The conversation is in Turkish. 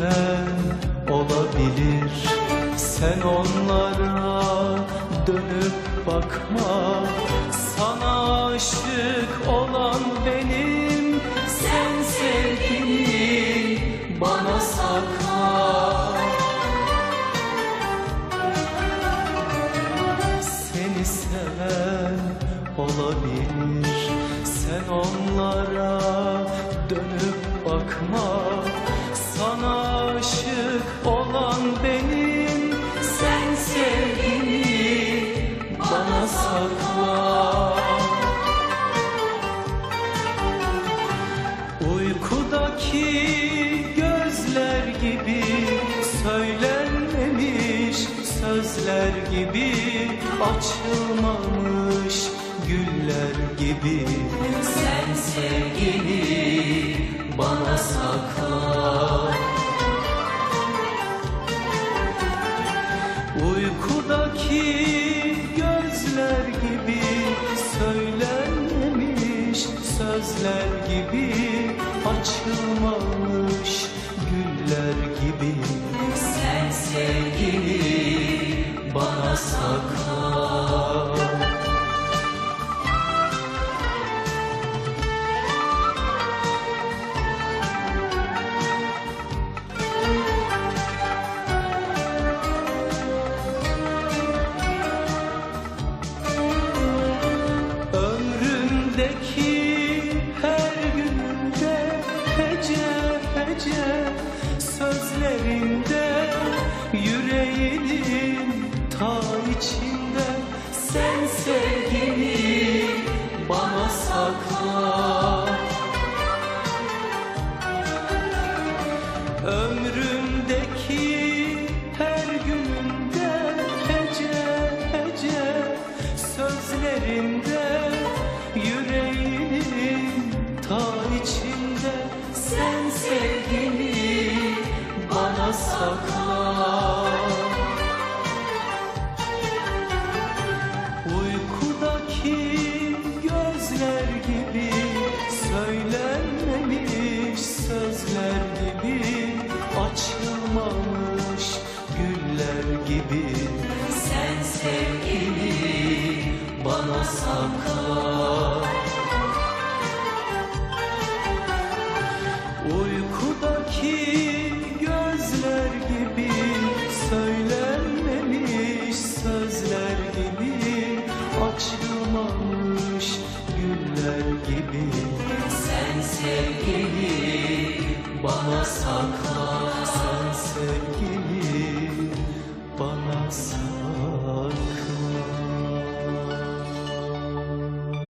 neden olabilir. Sen onlara dönüp bakma. Sana aşık olan benim. Sen sevgini bana sakla. Seni seven olabilir. Sen onlara dönüp bakma. Sözler gibi açılmamış güller gibi. Sen sevgini bana sakla. Uykudaki gözler gibi söylenmemiş sözler gibi açılmamış güller gibi bana sakla sevgini bana sakla Ömrümdeki her günümde hece hece sözlerinde yüreğinin ta içinde sen sevgini bana sakla sen sevgini bana sakla. Uykudaki gözler gibi söylenmemiş sözler gibi açılmamış güller gibi. Sen sevgini bana sakla